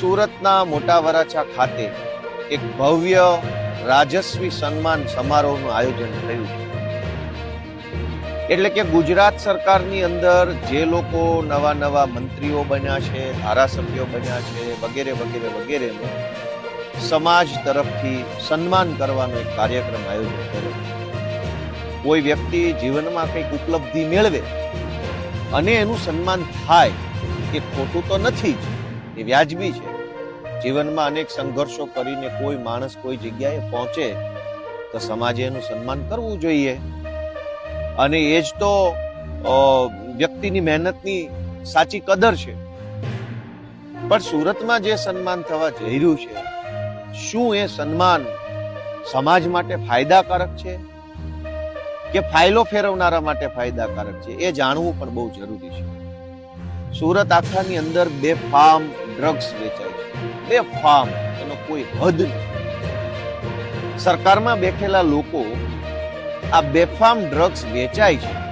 સુરતના મોટા વરાછા ખાતે એક ભવ્ય રાજસ્વી સન્માન સમારોહનું આયોજન થયું એટલે કે ગુજરાત સરકારની અંદર જે લોકો નવા નવા મંત્રીઓ બન્યા છે, ધારાસભ્યો બન્યા છે, વગેરે વગેરે વગેરે સમાજ તરફથી સન્માન કરવાનો એક કાર્યક્રમ આયોજન કર્યો કોઈ વ્યક્તિ જીવનમાં કંઈક ઉપલબ્ધિ મેળવે અને એનું સન્માન થાય એ ખોટું તો નથી જ. એ વ્યાજબી છે. જીવનમાં અનેક સંઘર્ષો કરીને કોઈ માણસ કોઈ જગ્યાએ પહોંચે તો સમાજે એનું સન્માન કરવું જોઈએ. અને એ જ તો વ્યક્તિની મહેનતની સાચી કદર છે. પણ સુરતમાં જે સન્માન થવા જઈ રહ્યું છે, શું એ સન્માન સમાજ માટે ફાયદાકારક છે? કે ફાઇલો ફેરવનારા માટે ફાયદાકારક છે? એ જાણવું પણ બહુ જરૂરી છે. સુરત આખાની અંદર બે ફાર્મ ડ્રગ્સ વેચાય છે. બે ફાર્મ એનો કોઈ હદ સરકારમાં બેઠેલા લોકો આ બેફામ ડ્રગ્સ વેચાય છે.